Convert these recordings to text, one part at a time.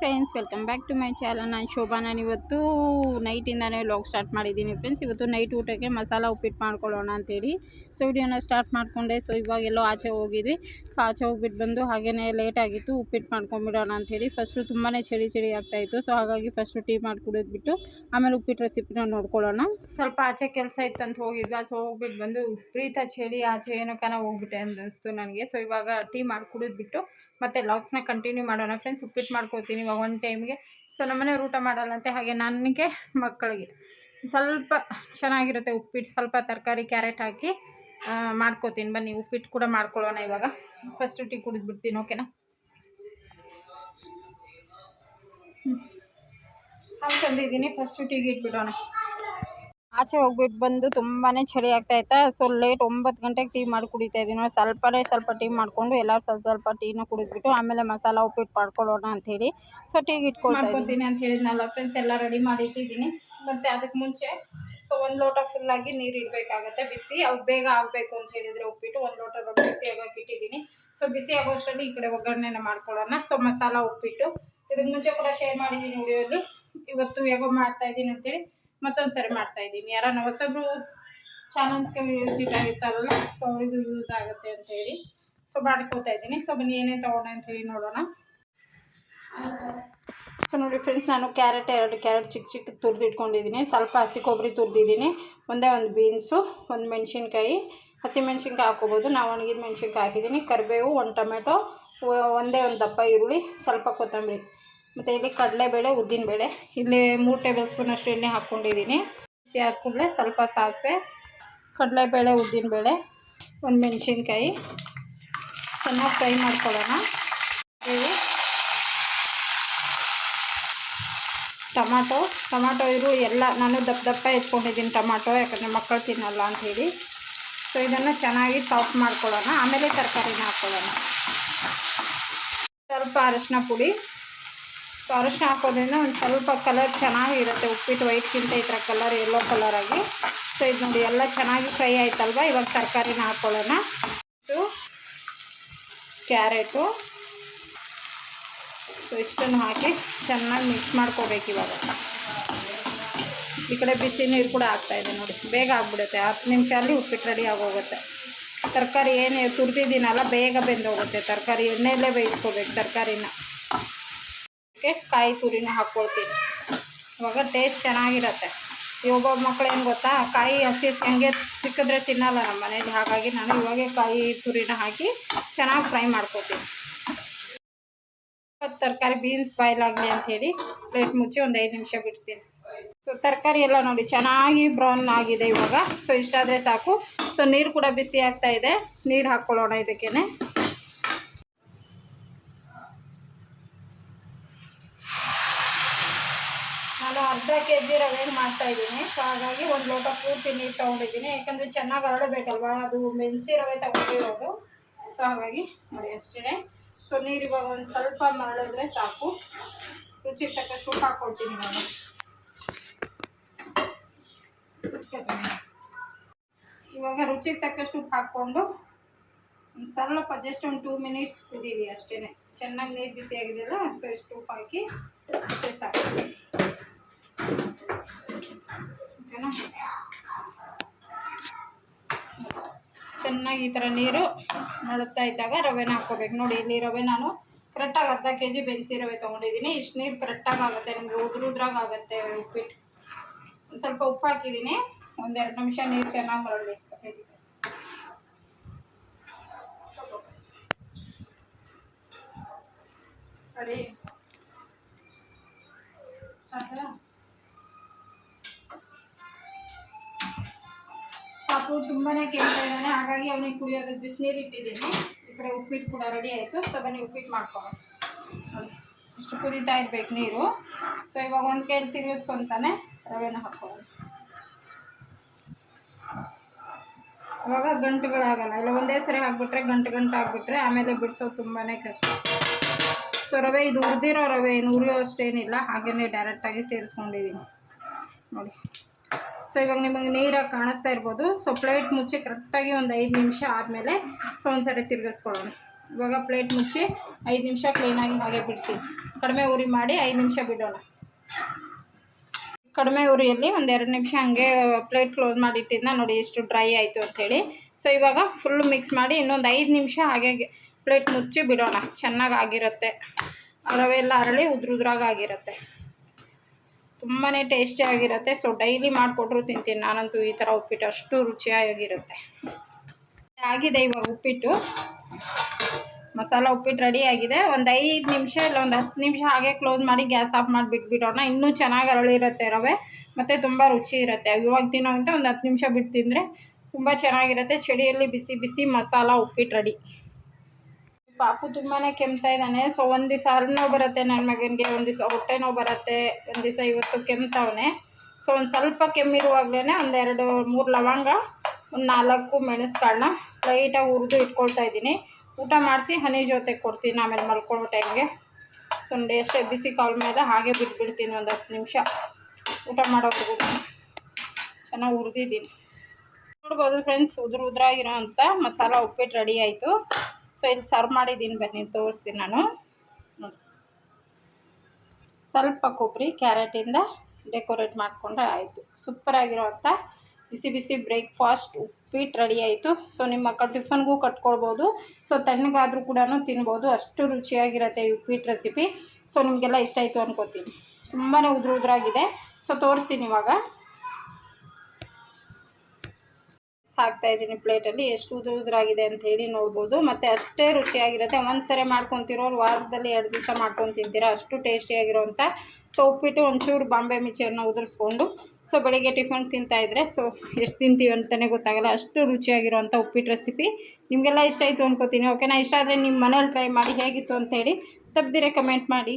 Friends welcome back to my channel ನಾನು ಶೋಭಾ ನಾನು ಇವತ್ತು ನೈಟಿಂದನೇ ವ್ಲಾಗ್ ಸ್ಟಾರ್ಟ್ ಮಾಡಿದ್ದೀನಿ ಫ್ರೆಂಡ್ಸ್ ಇವತ್ತು ನೈಟ್ ಊಟಕ್ಕೆ ಮಸಾಲ ಉಪ್ಪಿಟ್ಟು ಮಾಡ್ಕೊಳ್ಳೋಣ ಅಂತೇಳಿ. ಸೊ ವಿಡಿಯೋನ ಸ್ಟಾರ್ಟ್ ಮಾಡಿಕೊಂಡೆ. ಸೊ ಇವಾಗೆಲ್ಲೋ ಆಚೆ ಹೋಗಿದ್ವಿ. ಸೊ ಆಚೆ ಹೋಗ್ಬಿಟ್ಟು ಬಂದು ಹಾಗೆಯೇ ಲೇಟ್ ಆಗಿತ್ತು. ಉಪ್ಪಿಟ್ಟು ಮಾಡ್ಕೊಂಬಿಡೋಣ ಅಂತೇಳಿ. ಫಸ್ಟು ತುಂಬಾ ಚಳಿ ಚಳಿ ಆಗ್ತಾಯಿತ್ತು ಸೊ ಹಾಗಾಗಿ ಫಸ್ಟು ಟೀ ಮಾಡಿ ಕುಡಿದ್ಬಿಟ್ಟು ಆಮೇಲೆ ಉಪ್ಪಿಟ್ಟು ರೆಸಿಪಿನ ನೋಡ್ಕೊಳ್ಳೋಣ. ಸ್ವಲ್ಪ ಆಚೆ ಕೆಲಸ ಇತ್ತಂತ ಹೋಗಿದ್ವಿ. ಸೊ ಹೋಗ್ಬಿಟ್ಟು ಬಂದು ಪ್ರೀತ ಚಳಿ ಆಚೆ ಏನೋ ಕನ ಹೋಗ್ಬಿಟ್ಟೆ ಅನ್ನಿಸ್ತು ನನಗೆ. ಸೊ ಇವಾಗ ಟೀ ಮಾಡಿ ಕುಡಿದ್ಬಿಟ್ಟು ಮತ್ತು ಲಾಗ್ಸ್ನ ಕಂಟಿನ್ಯೂ ಮಾಡೋಣ ಫ್ರೆಂಡ್ಸ್ ಉಪ್ಪಿಟ್ಟು ಮಾಡ್ಕೊತೀನಿ ಇವಾಗ ಒಂದು ಟೈಮ್ಗೆ ಸೊ ನಮ್ಮನೆಯವ್ರು ಊಟ ಮಾಡಲ್ಲಂತೆ, ಹಾಗೆ ನನಗೆ ಮಕ್ಕಳಿಗೆ. ಸ್ವಲ್ಪ ಚೆನ್ನಾಗಿರುತ್ತೆ ಉಪ್ಪಿಟ್ಟು, ಸ್ವಲ್ಪ ತರಕಾರಿ ಕ್ಯಾರೆಟ್ ಹಾಕಿ ಮಾಡ್ಕೋತೀನಿ. ಬನ್ನಿ, ಉಪ್ಪಿಟ್ಟು ಕೂಡ ಮಾಡ್ಕೊಳ್ಳೋಣ ಇವಾಗ. ಫಸ್ಟು ಟೀ ಕುಡಿದ್ಬಿಡ್ತೀನಿ ಓಕೆನಾ ಹಾಲು ತಂದಿದ್ದೀನಿ ಫಸ್ಟು ಟೀಗೆ ಇಟ್ಬಿಡೋಣ. ಆಚೆ ಹೋಗ್ಬಿಟ್ಟು ಬಂದು ತುಂಬಾನೇ ಚಳಿ ಆಗ್ತಾ ಇತ್ತಾ. ಸೊ ಲೇಟ್ ಒಂಬತ್ತು ಗಂಟೆಗೆ ಟೀ ಮಾಡಿ ಕುಡಿತಾ ಇದ್ದೀನಿ ಸ್ವಲ್ಪನೇ ಸ್ವಲ್ಪ ಟೀ ಮಾಡಿಕೊಂಡು ಎಲ್ಲರೂ ಸ್ವಲ್ಪ ಸ್ವಲ್ಪ ಟೀನ ಕುಡಿದ್ಬಿಟ್ಟು ಆಮೇಲೆ ಮಸಾಲ ಉಪ್ಪಿಟ್ಟು ಮಾಡ್ಕೊಳ್ಳೋಣ ಹೇಳಿ. ಸೊ ಟೀಗೆ ಇಟ್ಕೊಳ್ತೀನಿ ಅಂತ ಹೇಳಿದ್ನಲ್ಲ ಫ್ರೆಂಡ್ಸ್ ಎಲ್ಲ ರೆಡಿ ಮಾಡಿ ಇಟ್ಟಿದ್ದೀನಿ ಮತ್ತು ಅದಕ್ಕೆ ಮುಂಚೆ ಸೊ ಒಂದು ಲೋಟ ಫುಲ್ಲಾಗಿ ನೀರು ಇಡಬೇಕಾಗತ್ತೆ. ಬಿಸಿ ಅವು ಬೇಗ ಆಗಬೇಕು ಅಂತ ಹೇಳಿದರೆ ಉಪ್ಪಿಟ್ಟು. ಒಂದು ಲೋಟ ಬಿಸಿ ಆಗೋಕೆ ಇಟ್ಟಿದ್ದೀನಿ. ಸೊ ಬಿಸಿ ಆಗೋಷ್ಟರಲ್ಲಿ ಈ ಕಡೆ ಒಗ್ಗರಣೆನ ಮಾಡ್ಕೊಳ್ಳೋಣ. ಸೊ ಮಸಾಲ ಉಪ್ಪಿಟ್ಟು. ಇದಕ್ಕೆ ಮುಂಚೆ ಕೂಡ ಶೇರ್ ಮಾಡಿದ್ದೀನಿ ವಿಡಿಯೋಲಿ ಇವತ್ತು ಹೇಗೋ ಮಾಡ್ತಾ ಇದ್ದೀನಿ ಅಂತೇಳಿ. ಮತ್ತೊಂದು ಸರಿ ಮಾಡ್ತಾ ಇದ್ದೀನಿ. ಯಾರನ್ನ ಹೊಸಬ್ರು ಚಾನಲ್ಸ್ಗೆ ವಿಸಿಟ್ ಆಗಿರ್ತಾರಲ್ಲ, ಸೊ ಅವರಿಗೂ ಯೂಸ್ ಆಗುತ್ತೆ ಅಂತ ಹೇಳಿ. ಸೊ ಮಾಡ್ಕೋತಾ ಇದ್ದೀನಿ. ಸೊ ಬನ್ನಿ ಏನೇನು ತೊಗೊಂಡೆ ಅಂತೇಳಿ ನೋಡೋಣ. ಸೊ ನೋಡಿ ಫ್ರೆಂಡ್ಸ್ ನಾನು ಕ್ಯಾರೆಟ್ ಎರಡು ಕ್ಯಾರೆಟ್ ಚಿಕ್ಕ ಚಿಕ್ಕ ತುರಿದು ಇಟ್ಕೊಂಡಿದ್ದೀನಿ ಸ್ವಲ್ಪ ಹಸಿ ಕೊಬ್ಬರಿ ತುರಿದಿದ್ದೀನಿ. ಒಂದೇ ಒಂದು ಬೀನ್ಸು, ಒಂದು ಮೆಣಸಿನ್ಕಾಯಿ. ಹಸಿ ಮೆಣಸಿನ್ಕಾಯಿ ಹಾಕೋಬೋದು ನಾವು ಒಣಗಿದ ಮೆಣಸಿನ್ಕಾಯಿ ಹಾಕಿದ್ದೀನಿ. ಕರಿಬೇವು, ಒಂದು ಟೊಮೆಟೊ, ಒಂದೇ ಒಂದು ದಪ್ಪ ಈರುಳ್ಳಿ, ಸ್ವಲ್ಪ ಕೊತ್ತಂಬರಿ. ಮತ್ತು ಇಲ್ಲಿ ಕಡಲೆಬೇಳೆ, ಉದ್ದಿನಬೇಳೆ. ಇಲ್ಲಿ ಮೂರು ಟೇಬಲ್ ಸ್ಪೂನ್ ಅಷ್ಟು ಎಣ್ಣೆ ಹಾಕ್ಕೊಂಡಿದ್ದೀನಿ. ಬಿಸಿ ಕೂಡಲೇ ಸ್ವಲ್ಪ ಸಾಸಿವೆ, ಕಡಲೆಬೇಳೆ, ಉದ್ದಿನಬೇಳೆ, ಒಂದು ಮೆಣಸಿನ್ಕಾಯಿ. ಚೆನ್ನಾಗಿ ಫ್ರೈ ಮಾಡ್ಕೊಳ್ಳೋಣ. ಇವು ಟೊಮಾಟೊ. ಟೊಮಾಟೊ ಇದು ಎಲ್ಲ ನಾನು ದಪ್ಪ ದಪ್ಪ ಹೆಚ್ಕೊಂಡಿದ್ದೀನಿ ಟೊಮಾಟೊ, ಯಾಕಂದರೆ ಮಕ್ಕಳು ತಿನ್ನಲ್ಲ ಅಂಥೇಳಿ ಸೊ ಇದನ್ನು ಚೆನ್ನಾಗಿ ಸಾಫ್ಟ್ ಮಾಡ್ಕೊಳ್ಳೋಣ. ಆಮೇಲೆ ತರಕಾರಿನ ಹಾಕ್ಕೊಳ್ಳೋಣ. ಸ್ವಲ್ಪ ಅರಶಿನ ಪುಡಿ. ಸೊ ಅರಶಿನ ಹಾಕೋದ್ರಿಂದ ಒಂದು ಸ್ವಲ್ಪ ಕಲರ್ ಚೆನ್ನಾಗಿರುತ್ತೆ. ಉಪ್ಪಿಟ್ಟು ವೈಟ್ಗಿಂತ ಈ ಥರ ಕಲರ್ ಎಲ್ಲೋ ಕಲರಾಗಿ ಸೊ ಇದು ನೋಡಿ ಎಲ್ಲ ಚೆನ್ನಾಗಿ ಫ್ರೈ ಆಯ್ತಲ್ವ? ಇವಾಗ ತರಕಾರಿನ ಹಾಕ್ಕೊಳ್ಳೋಣ ಕ್ಯಾರೆಟು. ಸೊ ಇಷ್ಟನ್ನು ಹಾಕಿ ಚೆನ್ನಾಗಿ ಮಿಕ್ಸ್ ಮಾಡ್ಕೋಬೇಕು ಇವಾಗ. ಈ ಕಡೆ ಬಿಸಿ ನೀರು ಕೂಡ ಆಗ್ತಾಯಿದೆ ನೋಡಿ. ಬೇಗ ಆಗ್ಬಿಡುತ್ತೆ. ಹತ್ತು ನಿಮಿಷದಲ್ಲಿ ಉಪ್ಪಿಟ್ಟು ರೆಡಿ ಆಗೋಗುತ್ತೆ. ತರಕಾರಿ ಏನು ತುರಿದಿದ್ದೀನಲ್ಲ, ಬೇಗ ಬೆಂದೋಗುತ್ತೆ. ತರಕಾರಿ ಎಣ್ಣೆಯಲ್ಲೇ ಬೇಯಿಸ್ಕೋಬೇಕು ತರಕಾರಿನ. ಅದಕ್ಕೆ ಕಾಯಿ ತುರಿನ ಹಾಕ್ಕೊಳ್ತೀನಿ ಇವಾಗ ಟೇಸ್ಟ್ ಚೆನ್ನಾಗಿರುತ್ತೆ. ಈ ಒಬ್ಬೊಬ್ಬ ಮಕ್ಳು ಏನು ಗೊತ್ತಾ, ಕಾಯಿ ಹಸಿ ಹಂಗೆ ಸಿಕ್ಕಿದ್ರೆ ತಿನ್ನಲ್ಲ ನಮ್ಮ ಮನೇಲಿ. ಹಾಗಾಗಿ ನಾನು ಇವಾಗೆ ಕಾಯಿ ತುರಿನ ಹಾಕಿ ಚೆನ್ನಾಗಿ ಫ್ರೈ ಮಾಡ್ಕೊತೀನಿ ತರಕಾರಿ ಬೀನ್ಸ್ ಬಾಯ್ಲ್ ಆಗಲಿ ಅಂಥೇಳಿ ಪ್ಲೇಟ್ ಮುಚ್ಚಿ ಒಂದು ಐದು ನಿಮಿಷ ಬಿಡ್ತೀನಿ. ಸೊ ತರಕಾರಿ ಎಲ್ಲ ನೋಡಿ, ಚೆನ್ನಾಗಿ ಬ್ರೌನ್ ಆಗಿದೆ ಇವಾಗ. ಸೊ ಇಷ್ಟಾದರೆ ಸಾಕು. ಸೊ ನೀರು ಕೂಡ ಬಿಸಿ ಆಗ್ತಾ ಇದೆ. ನೀರು ಹಾಕ್ಕೊಳ್ಳೋಣ ಇದಕ್ಕೇನೆ ನಾನು ಅರ್ಧ ಕೆ ಜಿ ಮಾಡ್ತಾ ಇದ್ದೀನಿ. ಸೊ ಹಾಗಾಗಿ ಒಂದು ಲೋಟ ಪೂರ್ತಿ ನೀರು ತೊಗೊಂಡಿದ್ದೀನಿ. ಯಾಕಂದರೆ ಚೆನ್ನಾಗಿ ಹರಡಬೇಕಲ್ವ? ಅದು ಮೆಣಸಿ ರವೆ ತಗೊಂಡಿರೋದು. ಸೊ ಹಾಗಾಗಿ ನೋಡಿ ಅಷ್ಟೇ ಸೊ ನೀರು ಇವಾಗ ಒಂದು ಸ್ವಲ್ಪ ಮರಳಿದ್ರೆ ಸಾಕು. ರುಚಿಗೆ ತಕ್ಕ ಶೂಟ್ ಹಾಕ್ಕೊಡ್ತೀನಿ ನಾನು. ಇವಾಗ ರುಚಿಗೆ ತಕ್ಕಷ್ಟು ಉಪ್ಪು ಹಾಕ್ಕೊಂಡು ಒಂದು ಸ್ವಲ್ಪ ಜಸ್ಟ್ ಒಂದು ಟೂ ಮಿನಿಟ್ಸ್ ಕುದೀರಿ ಅಷ್ಟೇ ಚೆನ್ನಾಗಿ ನೀರು ಬಿಸಿ ಆಗಿದೆಯಲ್ಲ ಸೊ ಇಷ್ಟು ಹಾಕಿ ಅಷ್ಟೇ ಸಾಕು. ಚೆನ್ನಾಗಿ ಈ ಥರ ನೀರು ನಡುತ್ತಾ ಇದ್ದಾಗ ರವೆನ ಹಾಕ್ಕೋಬೇಕು. ನೋಡಿ, ಇಲ್ಲಿ ರವೆ ನಾನು ಕರೆಕ್ಟಾಗಿ ಅರ್ಧ ಕೆ ಜಿ ಬೆನ್ಸಿ ರವೆ ತೊಗೊಂಡಿದ್ದೀನಿ. ಇಷ್ಟು ನೀರು ಕರೆಕ್ಟಾಗಿ ಆಗುತ್ತೆ, ನಿಮಗೆ ಉದ್ರ ಉದ್ರಾಗ ಆಗುತ್ತೆ ಉಪ್ಪಿಟ್ಟು. ಸ್ವಲ್ಪ ಉಪ್ಪು ಹಾಕಿದ್ದೀನಿ. ಒಂದೆರಡು ನಿಮಿಷ ನೀರು ಚೆನ್ನಾಗಿ ಮರಳಿ ರೆಡಿ ತುಂಬಾನೇ ಕೇಳ್ತಾ ಇದ್ದಾನೆ. ಹಾಗಾಗಿ ಅವನಿಗೆ ಕುಡಿಯೋದಕ್ಕೆ ಬಿಸಿನೀರು ಇಟ್ಟಿದ್ದೀನಿ. ಈ ಕಡೆ ಉಪ್ಪಿಟ್ಟು ಕೂಡ ರೆಡಿ ಆಯಿತು. ಸೊ ಬನ್ನಿ, ಉಪ್ಪಿಟ್ಟು ಮಾಡ್ಕೊಳ್ಳೋಣ. ಇಷ್ಟು ಕುದೀತಾ ಇರ್ಬೇಕು ನೀರು. ಸೊ ಇವಾಗ ಒಂದು ಕೈಲಿ ತಿರುಗಿಸ್ಕೊತಾನೆ ರವೆನ ಹಾಕ್ಕೊಳ್ಳೋಣ ಅವಾಗ ಗಂಟುಗಳಾಗಲ್ಲ. ಇಲ್ಲ, ಒಂದೇ ಸರಿ ಹಾಕ್ಬಿಟ್ರೆ ಗಂಟು ಗಂಟು ಹಾಕ್ಬಿಟ್ರೆ ಆಮೇಲೆ ಬಿಡಿಸೋದು ತುಂಬಾ ಕಷ್ಟ. ಸೊ ರವೆ ಇದು ಉರಿದಿರೋ ರವೆ ಏನು ಉರಿಯೋ ಅಷ್ಟೇನಿಲ್ಲ. ಹಾಗೆಯೇ ಡೈರೆಕ್ಟಾಗಿ ಸೇರಿಸ್ಕೊಂಡಿದ್ದೀನಿ ನೋಡಿ. ಸೊ ಇವಾಗ ನಿಮಗೆ ನೀರಾಗಿ ಕಾಣಿಸ್ತಾ ಇರ್ಬೋದು. ಸೊ ಪ್ಲೇಟ್ ಮುಚ್ಚಿ ಕರೆಕ್ಟಾಗಿ ಒಂದು ಐದು ನಿಮಿಷ ಆದಮೇಲೆ ಸೊ ಒಂದ್ಸರಿ ತಿರ್ಗಿಸ್ಕೊಳ್ಳೋಣ. ಇವಾಗ ಪ್ಲೇಟ್ ಮುಚ್ಚಿ ಐದು ನಿಮಿಷ ಕ್ಲೀನಾಗಿ ಹಾಗೆ ಬಿಡ್ತೀವಿ. ಕಡಿಮೆ ಉರಿ ಮಾಡಿ ಐದು ನಿಮಿಷ ಬಿಡೋಣ. ಕಡಿಮೆ ಉರಿಯಲ್ಲಿ ಒಂದು ಎರಡು ನಿಮಿಷ ಹಂಗೆ ಪ್ಲೇಟ್ ಕ್ಲೋಸ್ ಮಾಡಿಟ್ಟಿದ್ನ ನೋಡಿ ಎಷ್ಟು ಡ್ರೈ ಆಯಿತು ಅಂಥೇಳಿ ಸೊ ಇವಾಗ ಫುಲ್ ಮಿಕ್ಸ್ ಮಾಡಿ ಇನ್ನೊಂದು ಐದು ನಿಮಿಷ ಹಾಗೆ ಪ್ಲೇಟ್ ಮುಚ್ಚಿ ಬಿಡೋಣ. ಚೆನ್ನಾಗಿ ಆಗಿರುತ್ತೆ. ರವೆ ಎಲ್ಲ ಅರಳಿ ಉದ್ರ ಉದ್ರಾಗ ಆಗಿರುತ್ತೆ. ತುಂಬಾ ಟೇಸ್ಟಿಯಾಗಿರುತ್ತೆ ಸೊ ಡೈಲಿ ಮಾಡಿಕೊಟ್ರು ತಿಂತೀನಿ ನಾನಂತೂ ಈ ಥರ ಉಪ್ಪಿಟ್ಟು. ಅಷ್ಟು ರುಚಿಯಾಗಿರುತ್ತೆ. ಆಗಿದೆ ಇವಾಗ ಉಪ್ಪಿಟ್ಟು. ಮಸಾಲ ಉಪ್ಪಿಟ್ಟು ರೆಡಿ ಆಗಿದೆ. ಒಂದು ಐದು ನಿಮಿಷ ಇಲ್ಲ, ಒಂದು ಹತ್ತು ನಿಮಿಷ ಹಾಗೆ ಕ್ಲೋಸ್ ಮಾಡಿ ಗ್ಯಾಸ್ ಆಫ್ ಮಾಡಿ ಬಿಟ್ಬಿಡೋಣ ಇನ್ನೂ ಚೆನ್ನಾಗಿ ಅರಳಿರುತ್ತೆ ರವೆ, ಮತ್ತು ತುಂಬ ರುಚಿ ಇರುತ್ತೆ. ಇವಾಗ ತಿನ್ನೋಂತ ಒಂದು ಹತ್ತು ನಿಮಿಷ ಬಿಟ್ಟು ತಿಂದರೆ ತುಂಬ ಚೆನ್ನಾಗಿರುತ್ತೆ. ಚಳಿಯಲ್ಲಿ ಬಿಸಿ ಬಿಸಿ ಮಸಾಲ ಉಪ್ಪಿಟ್ಟು ರೆಡಿ ಪಾಪು ತುಂಬಾ ಕೆಮ್ತಾ ಇದ್ದಾನೆ. ಸೊ ಒಂದು ದಿವಸ ಹಲ್ನೋವು ಬರುತ್ತೆ ನನ್ನ ಮಗನಿಗೆ. ಒಂದು ದಿವಸ ಹೊಟ್ಟೆ ನೋವು ಬರುತ್ತೆ. ಒಂದು ದಿವಸ ಇವತ್ತು ಕೆಮ್ತವನೆ. ಸೊ ಒಂದು ಸ್ವಲ್ಪ ಕೆಮ್ಮಿರುವಾಗಲೇ ಒಂದೆರಡು ಮೂರು ಲವಂಗ, ಒಂದು ನಾಲ್ಕು ಮೆಣಸುಗಳನ್ನ ಲೈಟಾಗಿ ಹುರಿದು ಇಟ್ಕೊಳ್ತಾ ಇದ್ದೀನಿ. ಊಟ ಮಾಡಿಸಿ ಹನಿ ಜೊತೆ ಕೊಡ್ತೀನಿ, ಆಮೇಲೆ ಮಲ್ಕೊಳ್ಳೋ ಟೈಮ್ಗೆ ಸೊ ಒಂದು ಎಷ್ಟೇ ಬಿಸಿ ಕಾಲ್ ಮೇಲೆ ಹಾಗೆ ಬಿಟ್ಬಿಡ್ತೀನಿ ಒಂದು ಹತ್ತು ನಿಮಿಷ. ಊಟ ಮಾಡೋದು ಚೆನ್ನಾಗಿ ಹುರಿದಿದ್ದೀನಿ. ನೋಡ್ಬೋದು ಫ್ರೆಂಡ್ಸ್ ಉದುರು ಉದುರಾಗಿರೋ ಅಂಥ ಮಸಾಲ ಉಪ್ಪಿಟ್ಟು ರೆಡಿ ಆಯಿತು. ಸೊ ಇಲ್ಲಿ ಸರ್ವ್ ಮಾಡಿದ್ದೀನಿ ಬನ್ನಿ, ತೋರಿಸ್ತೀನಿ ನಾನು. ಸ್ವಲ್ಪ ಕೊಬ್ಬರಿ ಕ್ಯಾರೆಟಿಂದ ಡೆಕೋರೇಟ್ ಮಾಡಿಕೊಂಡ್ರೆ ಆಯಿತು. ಸೂಪರಾಗಿರೋವಂಥ ಬಿಸಿ ಬಿಸಿ ಬ್ರೇಕ್ಫಾಸ್ಟ್ ಉಪ್ಪಿಟ್ಟು ರೆಡಿ ಆಯಿತು. ಸೊ ನಿಮ್ಮ ಮಕ್ಕಳು ಟಿಫನ್ಗೂ ಕಟ್ಕೊಳ್ಬೋದು ಸೊ ತಣ್ಣಗಾದರೂ ಕೂಡ ತಿನ್ಬೋದು. ಅಷ್ಟು ರುಚಿಯಾಗಿರುತ್ತೆ ಈ ಉಪ್ಪಿಟ್ಟು ರೆಸಿಪಿ ಸೊ ನಿಮಗೆಲ್ಲ ಇಷ್ಟ ಆಯಿತು ಅನ್ಕೋತೀನಿ. ತುಂಬಾ ಉದುರು ಉದುರಾಗಿದೆ. ಸೊ ತೋರಿಸ್ತೀನಿ ಇವಾಗ. ಹಾಕ್ತಾ ಇದ್ದೀನಿ ಪ್ಲೇಟಲ್ಲಿ ಎಷ್ಟು ಉದುರು ಉದುರಾಗಿದೆ ಅಂತ ಹೇಳಿ ನೋಡ್ಬೋದು. ಮತ್ತು ಅಷ್ಟೇ ರುಚಿಯಾಗಿರುತ್ತೆ. ಒಂದು ಸರಿ ಮಾಡ್ಕೊತಿರೋರು ವಾರದಲ್ಲಿ ಎರಡು ದಿವಸ ಮಾಡ್ಕೊಂಡು ತಿಂತೀರಾ? ಅಷ್ಟು ಟೇಸ್ಟಿಯಾಗಿರೋಂಥ ಸೊ ಉಪ್ಪಿಟ್ಟು ಒಂಚೂರು ಬಾಂಬೆ ಮಿರ್ಚಿಯನ್ನು ಉದುರಿಸ್ಕೊಂಡು ಸೊ ಬೆಳಿಗ್ಗೆ ಟಿಫನ್ ತಿಂತಾಯಿದ್ರೆ ಸೊ ಎಷ್ಟು ತಿಂತೀವಿ ಅಂತಲೇ ಗೊತ್ತಾಗಲ್ಲ. ಅಷ್ಟು ರುಚಿಯಾಗಿರುವಂಥ ಉಪ್ಪಿಟ್ಟು ರೆಸಿಪಿ ನಿಮಗೆಲ್ಲ ಇಷ್ಟ ಆಯಿತು ಅಂದ್ಕೋತೀನಿ ಓಕೆನಾ ಇಷ್ಟ ಆದರೆ ನಿಮ್ಮ ಮನೇಲಿ ಟ್ರೈ ಮಾಡಿ ಹೇಗಿತ್ತು ಅಂತೇಳಿ ತಪ್ಪದಿರೆ ಕಮೆಂಟ್ ಮಾಡಿ.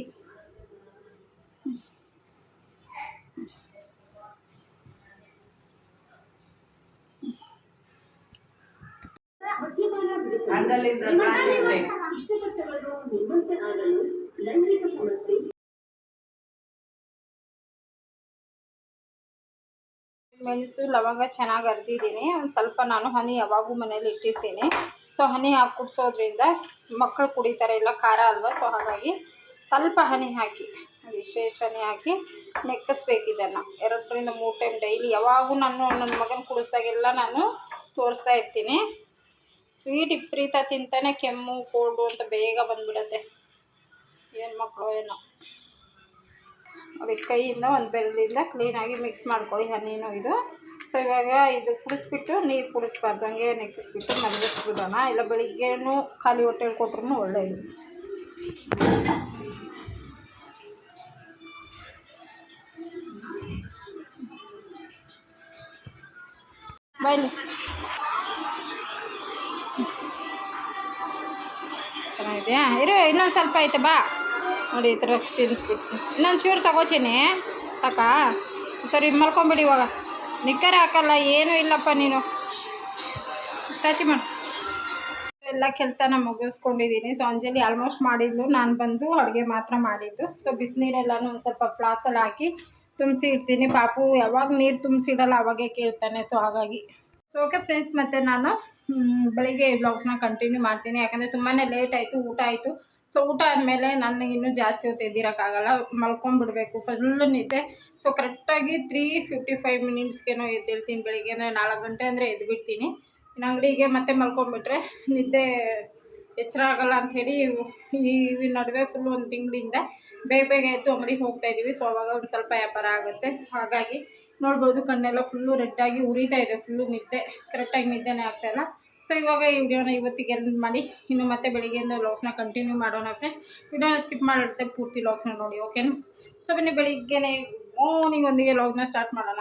ಅಂಜಲಿಂದ ಸಾಂಸ್ಕೃತಿಕ. ಇಷ್ಟಪಟ್ಟವರು ನಿಮ್ಮಂತೆ ಆಗಲು ಲೈಂಗಿಕ ಸಮಸ್ಯೆ. ಮೆಣಸು ಲವಂಗ ಚೆನ್ನಾಗಿ ಅರ್ದಿದ್ದೀನಿ. ಒಂದು ಸ್ವಲ್ಪ ನಾನು ಹನಿ ಯಾವಾಗೂ ಮನೇಲಿ ಇಟ್ಟಿರ್ತೀನಿ. ಸೊ ಹನಿ ಹಾಕಿ ಕುಡಿಸೋದ್ರಿಂದ ಮಕ್ಕಳು ಕುಡಿತಾರೆ ಇಲ್ಲ ಖಾರ ಅಲ್ವಾ? ಸೊ ಹಾಗಾಗಿ ಸ್ವಲ್ಪ ಹನಿ ಹಾಕಿ ಇಷ್ಟೇ ಇಷ್ಟು ಹನಿ ಹಾಕಿ ನೆಕ್ಕಿಸ್ಬೇಕು ಇದನ್ನು ಎರಡರಿಂದ ಮೂರು ಟೈಮ್ ಡೈಲಿ ಯಾವಾಗೂ ನಾನು ನನ್ನ ಮಗನ ಕುಡಿಸ್ದಾಗೆಲ್ಲ ನಾನು ತೋರಿಸ್ತಾ ಇರ್ತೀನಿ. ಸ್ವೀಟ್ ವಿಪರೀತ ತಿಂತಾನೆ, ಕೆಮ್ಮು ಕೋಲ್ಡು ಅಂತ ಬೇಗ ಬಂದ್ಬಿಡತ್ತೆ. ಏನು ಮಕ್ಕಳು ಏನೋ. ಅದಕ್ಕೆ ಕೈಯಿಂದ ಒಂದು ಬೆರಳಿಂದ ಕ್ಲೀನಾಗಿ ಮಿಕ್ಸ್ ಮಾಡ್ಕೊಳ್ಳಿ ಹನಿನೂ ಇದು. ಸೊ ಇವಾಗ ಇದು ಕುಡಿಸ್ಬಿಟ್ಟು ನೀರು ಕುಡಿಸ್ಬಾರ್ದು, ಹಂಗೆ ನೆಕ್ಕಿಸ್ಬಿಟ್ಟು ಮಲಗಿಸ್ಬಿಡೋಣ ಇಲ್ಲ ಬೆಳಿಗ್ಗೆನೂ ಖಾಲಿ ಹೊಟ್ಟೆಲಿ ಕೊಟ್ರು ಒಳ್ಳೆಯದು ಬೈಲಿ ಚೆನ್ನಾಗಿದೆಯಾ ಇರೋ, ಇನ್ನೊಂದು ಸ್ವಲ್ಪ ಐತೆ, ಬಾ. ನೋಡಿ, ಈ ಥರ ತಿನ್ನಿಸ್ಬಿಡ್ತೀನಿ ಇನ್ನೊಂದು ಚೂರು ತಗೋತೀನಿ. ಸಾಕಾ? ಸರಿ, ಮಲ್ಕೊಂಬಿಡಿ ಇವಾಗ. ನಿಕ್ಕರೆ ಹಾಕಲ್ಲ, ಏನೂ ಇಲ್ಲಪ್ಪ ನೀನು. ಟಚ್ ಮಾಡು. ಎಲ್ಲ ಕೆಲಸನ ಮುಗಿಸ್ಕೊಂಡಿದ್ದೀನಿ ಸೊ ಅಂಜಲಿ ಆಲ್ಮೋಸ್ಟ್ ಮಾಡಿದ್ಲು. ನಾನು ಬಂದು ಅಡುಗೆ ಮಾತ್ರ ಮಾಡಿದ್ದು. ಸೊ ಬಿಸಿನೀರೆಲ್ಲನೂ ಒಂದು ಸ್ವಲ್ಪ ಫ್ಲಾಸಲ್ಲಿ ಹಾಕಿ ತುಂಬಿಸಿ ಇಡ್ತೀನಿ. ಪಾಪು ಯಾವಾಗ ನೀರು ತುಂಬಿಸಿಡಲ್ಲ, ಅವಾಗೇ ಕೇಳ್ತಾನೆ. ಸೊ ಹಾಗಾಗಿ. ಸೊ ಓಕೆ ಫ್ರೆಂಡ್ಸ್ ಮತ್ತು ನಾನು ಬೆಳಿಗ್ಗೆ ವ್ಲಾಗ್ಸ್ನ ಕಂಟಿನ್ಯೂ ಮಾಡ್ತೀನಿ. ಯಾಕಂದರೆ ತುಂಬಾ ಲೇಟ್ ಆಯಿತು, ಊಟ ಆಯಿತು. ಸೊ ಊಟ ಆದಮೇಲೆ ನನಗೆ ಇನ್ನೂ ಜಾಸ್ತಿ ಹೊತ್ತು ಎದ್ದಿರೋಕ್ಕಾಗಲ್ಲ. ಮಲ್ಕೊಂಡ್ಬಿಡ್ಬೇಕು. ಫುಲ್ ನಿದ್ದೆ. ಸೊ ಕರೆಕ್ಟಾಗಿ ತ್ರೀ ಫಿಫ್ಟಿ ಫೈವ್ ಮಿನಿಟ್ಸ್ಗೇನೋ ಎದ್ದೇಳ್ತೀನಿ ಬೆಳಿಗ್ಗೆ. ಅಂದರೆ ನಾಲ್ಕು ಗಂಟೆ ಅಂದರೆ ಎದ್ಬಿಡ್ತೀನಿ. ಇನ್ನು ಅಂಗಡಿಗೆ ಮತ್ತೆ ಮಲ್ಕೊಂಡ್ಬಿಟ್ರೆ ನಿದ್ದೆ ಎಚ್ಚರ ಆಗಲ್ಲ ಹೇಳಿ ಈ ನಡುವೆ ಫುಲ್ ಒಂದು ತಿಂಗಳಿಂದ ಬೇಗ ಬೇಗ ಎದ್ದು ಅಂಗಡಿಗೆ ಹೋಗ್ತಾ ಇದ್ದೀವಿ ಸೊ ಅವಾಗ ಒಂದು ಸ್ವಲ್ಪ ವ್ಯಾಪಾರ ಆಗುತ್ತೆ. ಹಾಗಾಗಿ ನೋಡ್ಬೋದು, ಕಣ್ಣೆಲ್ಲ ಫುಲ್ಲು ರೆಡ್ಡಾಗಿ ಉರಿತಾ ಇದೆ ಫುಲ್ಲು ನಿದ್ದೆ ಕರೆಕ್ಟಾಗಿ ನಿದ್ದೆನೇ ಆಗ್ತಾಯಿಲ್ಲ ಸೊ ಇವಾಗ ಈ ವಿಡಿಯೋನ ಇವತ್ತಿಗೆ ಎಂಡ್ ಮಾಡಿ. ಇನ್ನು ಮತ್ತೆ ಬೆಳಿಗ್ಗೆಯಿಂದ ಲಾಗ್ಸ್ನ ಕಂಟಿನ್ಯೂ ಮಾಡೋಣ ಫ್ರೆಂಡ್ಸ್ ವಿಡಿಯೋನ ಸ್ಕಿಪ್ ಮಾಡಿರುತ್ತೆ, ಪೂರ್ತಿ ಲಾಗ್ಸ್ನ ನೋಡಿ ಓಕೆನಾ ಸೊ ಬನ್ನಿ, ಬೆಳಿಗ್ಗೆನೆ ಮಾರ್ನಿಂಗ್ ಒಂದಿಗೆ ಲಾಗ್ನ ಸ್ಟಾರ್ಟ್ ಮಾಡೋಣ.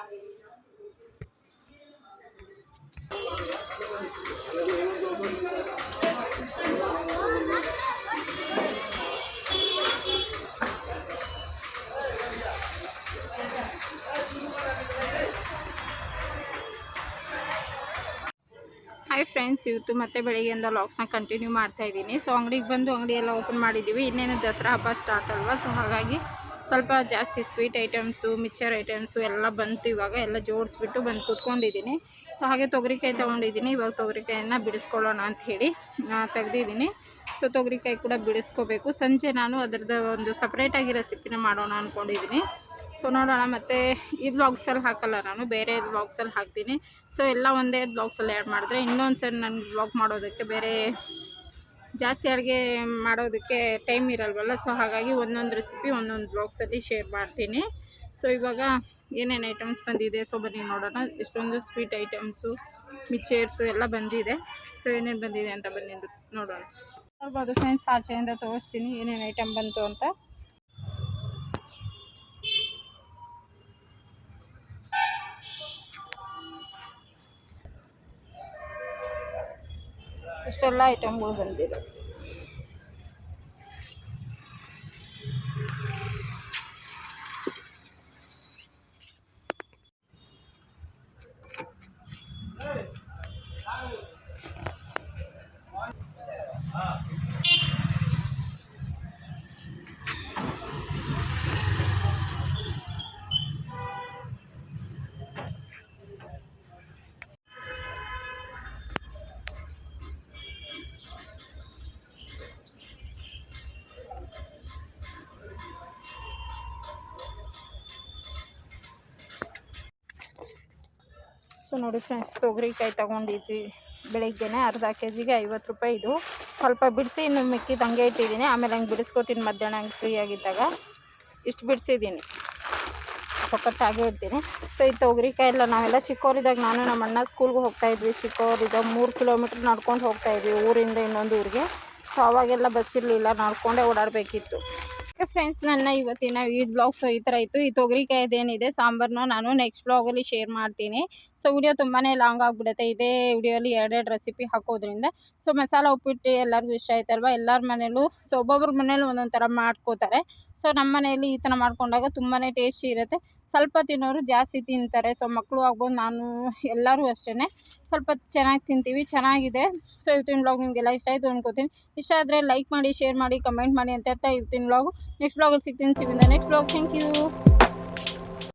ಹಾಯ್ ಫ್ರೆಂಡ್ಸ್ ಇವತ್ತು ಮತ್ತೆ ಬೆಳಿಗ್ಗೆಯಿಂದ ಲಾಗ್ಸ್ನ ಕಂಟಿನ್ಯೂ ಮಾಡ್ತಾ ಇದ್ದೀನಿ. ಸೊ ಅಂಗಡಿಗೆ ಬಂದು ಅಂಗಡಿ ಎಲ್ಲ ಓಪನ್ ಮಾಡಿದ್ದೀವಿ ಇನ್ನೇನು ದಸರಾ ಹಬ್ಬ ಸ್ಟಾರ್ಟ್ ಅಲ್ವಾ? ಸೊ ಹಾಗಾಗಿ ಸ್ವಲ್ಪ ಜಾಸ್ತಿ ಸ್ವೀಟ್ ಐಟಮ್ಸು ಮಿಕ್ಚರ್ ಐಟಮ್ಸು ಎಲ್ಲ ಬಂತು ಇವಾಗ. ಎಲ್ಲ ಜೋಡಿಸ್ಬಿಟ್ಟು ಬಂದು ಕೂತ್ಕೊಂಡಿದ್ದೀನಿ. ಸೊ ಹಾಗೆ ತೊಗರಿಕಾಯಿ ತೊಗೊಂಡಿದ್ದೀನಿ. ಇವಾಗ ತೊಗರಿಕಾಯನ್ನು ಬಿಡಿಸ್ಕೊಳ್ಳೋಣ ಅಂತ ಹೇಳಿ ತೆಗೆದಿದ್ದೀನಿ. ಸೊ ತೊಗರಿಕಾಯಿ ಕೂಡ ಬಿಡಿಸ್ಕೋಬೇಕು. ಸಂಜೆ ನಾನು ಅದರದ್ದು ಒಂದು ಸಪ್ರೇಟಾಗಿ ರೆಸಿಪಿನ ಮಾಡೋಣ ಅಂದ್ಕೊಂಡಿದ್ದೀನಿ ಸೊ ನೋಡೋಣ, ಮತ್ತು ಈ ಬ್ಲಾಗ್ಸಲ್ಲಿ ಹಾಕಲ್ಲ, ನಾನು ಬೇರೆ ಬ್ಲಾಗ್ಸಲ್ಲಿ ಹಾಕ್ತೀನಿ. ಸೊ ಎಲ್ಲ ಒಂದೇ ಬ್ಲಾಗ್ಸಲ್ಲಿ ಆ್ಯಡ್ ಮಾಡಿದ್ರೆ ಇನ್ನೊಂದು ಸರಿ ನನಗೆ ಬ್ಲಾಗ್ ಮಾಡೋದಕ್ಕೆ ಬೇರೆ ಜಾಸ್ತಿ ಅಡುಗೆ ಮಾಡೋದಕ್ಕೆ ಟೈಮ್ ಇರಲ್ವಲ್ಲ? ಸೊ ಹಾಗಾಗಿ ಒಂದೊಂದು ರೆಸಿಪಿ ಒಂದೊಂದು ಬ್ಲಾಗ್ಸಲ್ಲಿ ಶೇರ್ ಮಾಡ್ತೀನಿ. ಸೊ ಇವಾಗ ಏನೇನು ಐಟಮ್ಸ್ ಬಂದಿದೆ? ಸೊ ಬನ್ನಿ ನೋಡೋಣ. ಎಷ್ಟೊಂದು ಸ್ವೀಟ್ ಐಟಮ್ಸು ಮಿಚ್ಚರ್ಸು ಎಲ್ಲ ಬಂದಿದೆ. ಸೊ ಏನೇನು ಬಂದಿದೆ ಅಂತ ಬನ್ನಿ ನೋಡೋಣ. ನೋಡ್ಬೋದು ಫ್ರೆಂಡ್ಸ್ ಆಚೆಯಿಂದ ತೋರಿಸ್ತೀನಿ ಏನೇನು ಐಟಮ್ ಬಂತು ಅಂತ. ಇಷ್ಟೆಲ್ಲ ಐಟಮ್ಗಳು ಬಂದಿದೆ ಸೊ ನೋಡಿ ಫ್ರೆಂಡ್ಸ್, ತೊಗರಿಕಾಯಿ ತೊಗೊಂಡಿದ್ವಿ ಬೆಳಿಗ್ಗೆನೆ, ಅರ್ಧ ಕೆ ಜಿಗೆ ಐವತ್ತು ರೂಪಾಯಿ ಇದು. ಸ್ವಲ್ಪ ಬಿಡಿಸಿ ಇನ್ನು ಮಿಕ್ಕಿದ್ದು ಹಂಗೆ ಇಟ್ಟಿದ್ದೀನಿ. ಆಮೇಲೆ ಹಂಗೆ ಬಿಡಿಸ್ಕೊತೀನಿ ಮಧ್ಯಾಹ್ನ ಹಂಗೆ ಫ್ರೀ ಆಗಿದ್ದಾಗ. ಇಷ್ಟು ಬಿಡಿಸಿದ್ದೀನಿ. ಒಕ್ಕಟ್ಟಾಗೇ ಇರ್ತೀನಿ ಸೊ ಈ ತೊಗರಿಕಾಯಿ ಎಲ್ಲ ನಾವೆಲ್ಲ ಚಿಕ್ಕವರಿದ್ದಾಗ ನಾನು ನಮ್ಮ ಅಣ್ಣ ಸ್ಕೂಲ್ಗೆ ಹೋಗ್ತಾಯಿದ್ವಿ ಚಿಕ್ಕವರಿದ್ದಾಗ ಮೂರು ಕಿಲೋಮೀಟ್ರ್ ನಡ್ಕೊಂಡು ಹೋಗ್ತಾಯಿದ್ವಿ ಊರಿಂದ ಇನ್ನೊಂದು ಊರಿಗೆ. ಸೊ ಅವಾಗೆಲ್ಲ ಬಸ್ ಇರಲಿಲ್ಲ ನಡ್ಕೊಂಡೇ ಓಡಾಡಬೇಕಿತ್ತು. ಓಕೆ ಫ್ರೆಂಡ್ಸ್ ನನ್ನ ಇವತ್ತಿನ ಈ ಬ್ಲಾಗ್ಸ್ ಈ ಥರ ಇತ್ತು. ಈ ತೊಗರಿಕಾಯ್ದೇನಿದೆ ಸಾಂಬಾರನ್ನ ನಾನು ನೆಕ್ಸ್ಟ್ ಬ್ಲಾಗಲ್ಲಿ ಶೇರ್ ಮಾಡ್ತೀನಿ. ಸೊ ವಿಡಿಯೋ ತುಂಬಾ ಲಾಂಗ್ ಆಗಿಬಿಡುತ್ತೆ. ಇದೇ ವಿಡಿಯೋಲಿ ಎರಡೆರಡು ರೆಸಿಪಿ ಹಾಕೋದ್ರಿಂದ. ಸೊ ಮಸಾಲ ಉಪ್ಪಿಟ್ಟು ಎಲ್ಲರಿಗೂ ಇಷ್ಟ ಆಯ್ತಲ್ವ? ಎಲ್ಲರ ಮನೇಲೂ ಸೊ ಒಬ್ಬೊಬ್ರ ಮನೇಲಿ ಒಂದೊಂದು ಥರ ಮಾಡ್ಕೋತಾರೆ. ಸೊ ನಮ್ಮ ಮನೆಯಲ್ಲಿ ಈ ಥರ ಮಾಡ್ಕೊಂಡಾಗ ತುಂಬಾ ಟೇಸ್ಟಿ ಇರುತ್ತೆ. ಸ್ವಲ್ಪ ತಿನ್ನೋರು ಜಾಸ್ತಿ ತಿಂತಾರೆ. ಸೊ ಮಕ್ಕಳು ಆಗ್ಬೋದು ನಾನು, ಎಲ್ಲರೂ ಅಷ್ಟೇ ಸ್ವಲ್ಪ ಚೆನ್ನಾಗಿ ತಿಂತೀವಿ, ಚೆನ್ನಾಗಿದೆ. ಸೊ ಇವತ್ತಿನ ಬ್ಲಾಗ್ ನಿಮಗೆಲ್ಲ ಇಷ್ಟ ಆಯಿತು ಅಂದ್ಕೋತೀನಿ ಇಷ್ಟ ಆದರೆ ಲೈಕ್ ಮಾಡಿ ಶೇರ್ ಮಾಡಿ ಕಮೆಂಟ್ ಮಾಡಿ ಅಂತ ಹೇಳ್ತಾ ಇವತ್ತಿನ ಬ್ಲಾಗು ನೆಕ್ಸ್ಟ್ ಬ್ಲಾಗಲ್ಲಿ ಸಿಗ್ತೀನಿ. ಸಿವಿಂದ ನೆಕ್ಸ್ಟ್ ಬ್ಲಾಗ್ ಥ್ಯಾಂಕ್ ಯು